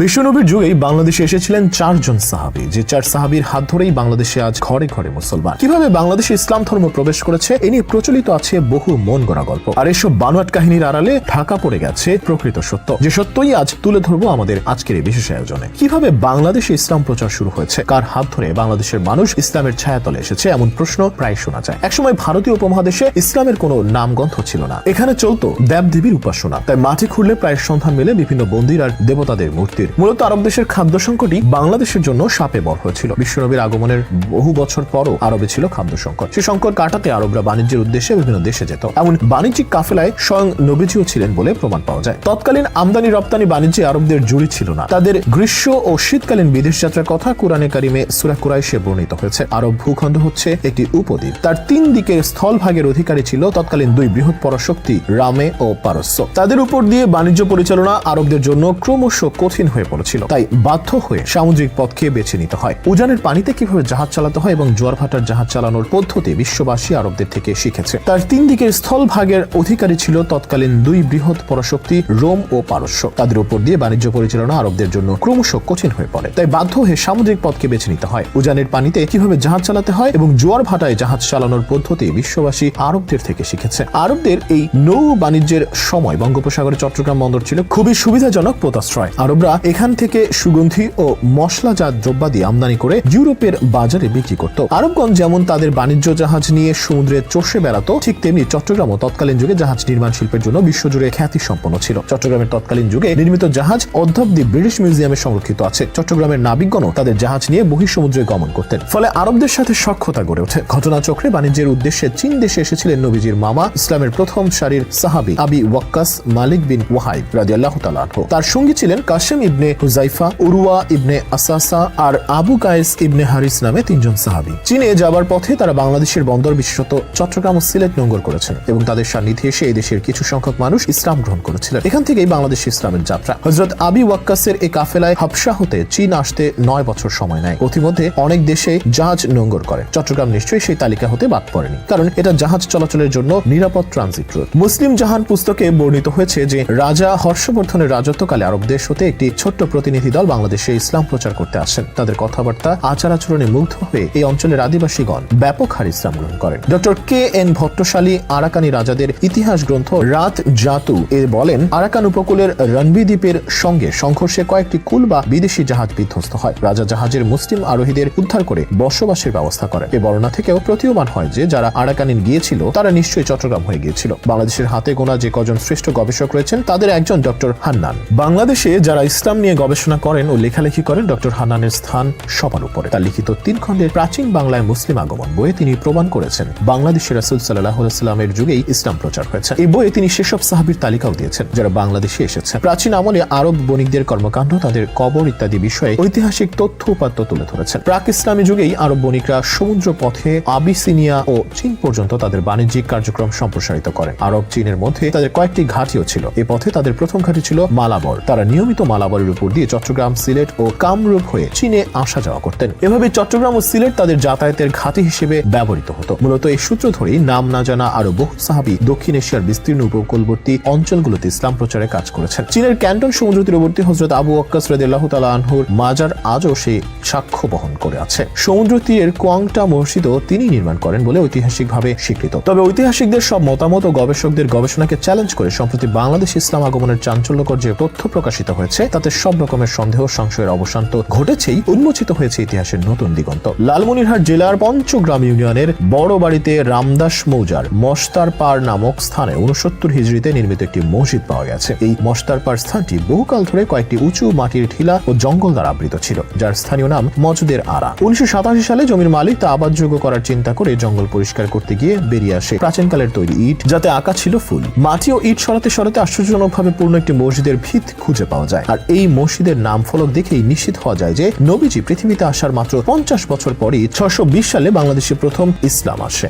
বিশ্বনবীর যুগেই বাংলাদেশে এসেছিলেন চারজন সাহাবি, যে চার সাহাবির হাত ধরেই বাংলাদেশে আজ ঘরে ঘরে মুসলমান। কীভাবে বাংলাদেশে ইসলাম ধর্ম প্রবেশ করেছে, এ নিয়ে প্রচলিত আছে বহু মন গড়া গল্প। আর এসব বানোয়াট কাহিনীর আড়ালে ঢাকা পড়ে গেছে প্রকৃত সত্য। যে সত্যই আজ তুলে ধরবো আমাদের আজকের এই বিশেষ আয়োজনে। কীভাবে বাংলাদেশে ইসলাম প্রচার শুরু হয়েছে, কার হাত ধরে বাংলাদেশের মানুষ ইসলামের ছায়াতলে এসেছে, এমন প্রশ্ন প্রায় শোনা যায়। একসময় ভারতীয় উপমহাদেশে ইসলামের কোনো নামগন্ধ ছিল না। এখানে চলতো দেবদেবীর উপাসনা। তাই মাটি খুঁড়লে প্রায় সন্ধান মেলে বিভিন্ন মন্দির আর দেবতাদের মূর্তির মূলত আরব দেশের খাদ্য সংকটই বাংলাদেশের জন্য সাপে বর হয়েছিল। বিশ্বনবীর আগমনের বহু বছর পরও আরবে ছিল খাদ্য সংকট। সে সংকট কাটাতে আরবরা বাণিজ্যের উদ্দেশ্যে বিভিন্ন দেশে যেত। এমন বাণিজ্যিক কাফেলায় স্বয়ং নবীজিও ছিলেন বলে প্রমাণ পাওয়া যায়। তৎকালীন আমদানি রপ্তানি বাণিজ্যে আরবদের জুড়ি ছিল না। তাদের গ্রীষ্ম ও শীতকালীন বিদেশ যাত্রার কথা কোরআনে কারিমে সুরা কুরাইশে বর্ণিত হয়েছে। আরব ভূখণ্ড হচ্ছে একটি উপদ্বীপ। তার তিন দিকের স্থলভাগের অধিকারী ছিল তৎকালীন দুই বৃহৎ পরাশক্তি রামে ও পারস্য। তাদের উপর দিয়ে বাণিজ্য পরিচালনা আরবদের জন্য ক্রমশ কঠিন হয়ে পড়েছিল। তাই বাধ্য হয়ে সামুদ্রিক পথকে বেছে নিতে হয়। উজানের পানিতে কীভাবে জাহাজ চালাতে হয় এবং জোয়ার ভাটার জাহাজ চালানোর পদ্ধতি বিশ্ববাসী আরবদের থেকে শিখেছে। তার তিন দিকের স্থলভাগের অধিকারী ছিল তৎকালীন দুই বৃহৎ পরাশক্তি রোম ও পারস্য। তাদের উপর দিয়ে বাণিজ্য পরিচালনা আরবদের জন্য ক্রমশ কঠিন হয়ে পড়ে। তাই বাধ্য হয়ে সামুদ্রিক পথকে বেছে নিতে হয়। উজানের পানিতে কীভাবে জাহাজ চালাতে হয় এবং জোয়ার ভাটায় জাহাজ চালানোর পদ্ধতি বিশ্ববাসী আরবদের থেকে শিখেছে। আরবদের এই নৌ বাণিজ্যের সময় বঙ্গোপসাগরে চট্টগ্রাম বন্দর ছিল খুবই সুবিধাজনক পোতাশ্রয়। আরবরা এখান থেকে সুগন্ধি ও মশলাজাত দ্রব্যাদি আমদানি করে ইউরোপের বাজারে বিক্রি করত। আরবগঞ্জ যেমন তাদের বাণিজ্য জাহাজ নিয়ে সমুদ্রে চষে বেড়াতো, ঠিক তেমনি চট্টগ্রামও তৎকালীন যুগে জাহাজ নির্মাণ শিল্পের জন্য বিশ্বজুড়ে খ্যাতি সম্পন্ন ছিল। চট্টগ্রামের তৎকালীন যুগে নির্মিত জাহাজ অধ্যব্দি ব্রিটিশ মিউজিয়ামে সংরক্ষিত আছে। চট্টগ্রামের নাবিকগণও তাদের জাহাজ নিয়ে বহিঃসমুদ্রে গমন করতেন। ফলে আরবদের সাথে সক্ষতা গড়ে ওঠে। ঘটনাচক্রে বাণিজ্যের উদ্দেশ্যে চীন দেশে এসেছিলেন নবীজির মামা, ইসলামের প্রথম সারির সাহাবি আবি ওয়াক্কাস মালিক বিন ওয়াহাইব তাআলা আনহু। তার সঙ্গী ছিলেন কাসেম ইবনে হুজাইফা উরুয়া ইবনে আসাসা আর আবু কায়েস ইবনে হারিস নামে তিনজন সাহাবি। চীনে যাবার পথে তারা বাংলাদেশের বন্দর বিশেষত চট্টগ্রাম ও সিলেট নোঙ্গর করেছেন এবং তাদের সান্নিধ্যে এসে এই দেশের কিছু সংখ্যক মানুষ ইসলাম গ্রহণ করেছিলেন। এখান থেকেই বাংলাদেশ ইসলামের যাত্রা। হজরত আবি ওয়াক্কাসের এই কাফেলায় হাবসা হতে চীন আসতে নয় বছর সময় নেয়। অতিমধ্যে অনেক দেশে জাহাজ নোঙ্গর করে। চট্টগ্রাম নিশ্চয়ই সেই তালিকা হতে বাদ পড়েনি, কারণ এটা জাহাজ চলাচলের জন্য নিরাপদ ট্রানজিট রুট। মুসলিম জাহান পুস্তকে বর্ণিত হয়েছে যে রাজা হর্ষবর্ধনের রাজত্বকালে আরব দেশ হতে একটি ছোট্ট প্রতিনিধি দল বাংলাদেশে ইসলাম প্রচার করতে আসেন। তাদের কথাবার্তা আচার আচরণে মুগ্ধ হয়ে এই অঞ্চলের আদিবাসীগণ ব্যাপক হারে ইসলাম গ্রহণ করেন। ডক্টর কে এন ভট্টশালী, আরাকানি রাজাদের ইতিহাস গ্রন্থ রাত জাতু এ বলেন, আরাকান উপকূলের রণবি দ্বীপের সঙ্গে সংঘর্ষে কয়েকটি কুল বা বিদেশি জাহাজ বিধ্বস্ত হয়। রাজা জাহাজের মুসলিম আরোহীদের উদ্ধার করে বসবাসের ব্যবস্থা করেন। এই বর্ণনা থেকেও প্রতীয়মান হয় যে, যারা আরাকানিন গিয়েছিল, তারা নিশ্চয়ই চট্টগ্রাম হয়ে গিয়েছিল। বাংলাদেশের হাতে গোনা যে কজন শ্রেষ্ঠ গবেষক রয়েছেন, তাদের একজন ডক্টর হান্নান। বাংলাদেশে যারা ইসলাম নিয়ে গবেষণা করেন ও লেখালেখি করেন ডক্টর হান্নানের স্থান সবার উপরে। তার লিখিত তিন খণ্ডের প্রাচীন বাংলায় মুসলিম আগমন বইয়ে তিনি প্রমাণ করেছেন। বাংলাদেশের রাসুল সাল্লাহ সাল্লামের যুগেই ইসলাম প্রচার হয়েছে। এই বইয়ে তিনি সেসব সাহাবির তালিকাও দিয়েছেন, যারা বাংলাদেশে এসেছে। প্রাচীন আমলে আরব বণিকদের কর্মকাণ্ড, তাদের কবর ইত্যাদি বিষয়ে ঐতিহাসিক তথ্য উপাত্ত তুলে ধরেছেন। প্রাক ইসলামী যুগেই আরব বণিকরা সমুদ্র পথে আবিসিনিয়া ও চীন পর্যন্ত তাদের বাণিজ্যিক কার্যক্রম সম্প্রসারিত করেন। আরব চীনের মধ্যে তাদের কয়েকটি ঘাটিও ছিল। এ পথে তাদের প্রথম ঘাটি ছিল মালাবর। তারা নিয়মিত মালাবরের উপর দিয়ে চট্টগ্রাম সিলেট ও কামরূপ হয়ে চীনে আসা যাওয়া করতেন। এভাবে চট্টগ্রাম ও সিলেট তাদের যাতায়াতের ঘাটি হিসেবে ব্যবহৃত হতো। মূলত এই সূত্র ধরেই নাম না জানা আরও বহু সাহাবি দক্ষিণ এশিয়ার বিস্তীর্ণ উপকূলবর্তী অঞ্চলগুলোতে ইসলাম প্রচারে কাজ করেছেন। চীনের ক্যান্টন সমুদ্র তীরবর্তী হজরত আবু আক্কাস রাদিয়াল্লাহ তাআলা আনহুর মাজার আজও সেই সাক্ষ্য বহন করে আছে। সমুদ্র তীরের কোয়াংটা মসজিদও তিনি নির্মাণ করেন বলে ঐতিহাসিকভাবে স্বীকৃত। তবে ঐতিহাসিকদের সব মতামত ও গবেষকদের গবেষণাকে চ্যালেঞ্জ করে সম্প্রতি বাংলাদেশ ইসলাম আগমনের চাঞ্চল্যকর যে তথ্য প্রকাশিত হয়েছে, তাতে সব রকমের সন্দেহ সংশয়ের অবসান তো ঘটেছেই, উন্মোচিত হয়েছে ইতিহাসের নতুন দিগন্ত। লালমনিরহাট জেলার পঞ্চগ্রাম ইউনিয়নের বড় বাড়িতে রামদাস মৌজার মস্তার পার নামক স্থানে উনসত্তর হিজড়িতে নির্মিত একটি মসজিদ পাওয়া গেছে। এই মস্তার পার স্থানটি বহুকাল ধরে কয়েকটি উঁচু মাটির ঢিলা ও জঙ্গল দ্বারা আবৃত ছিল, যার স্থানীয় নাম মজদের আরা উনিশশো সাতাশি সালে জমির মালিক তা আবাদযোগ্য করার চিন্তা করে জঙ্গল পরিষ্কার করতে গিয়ে বেরিয়ে আসে প্রাচীনকালের তৈরি ইট, যাতে আঁকা ছিল ফুল। মাটি ও ইট সরাতে সরাতে আশ্চর্যজনকভাবে পূর্ণ একটি মসজিদের ভিত খুঁজে পাওয়া যায়। আর এই মসজিদের নাম ফলক দেখেই নিশ্চিত হওয়া যায় যে নবীজি পৃথিবীতে আসার মাত্র পঞ্চাশ বছর পরই ছশো সালে বাংলাদেশে প্রথম ইসলাম আসে।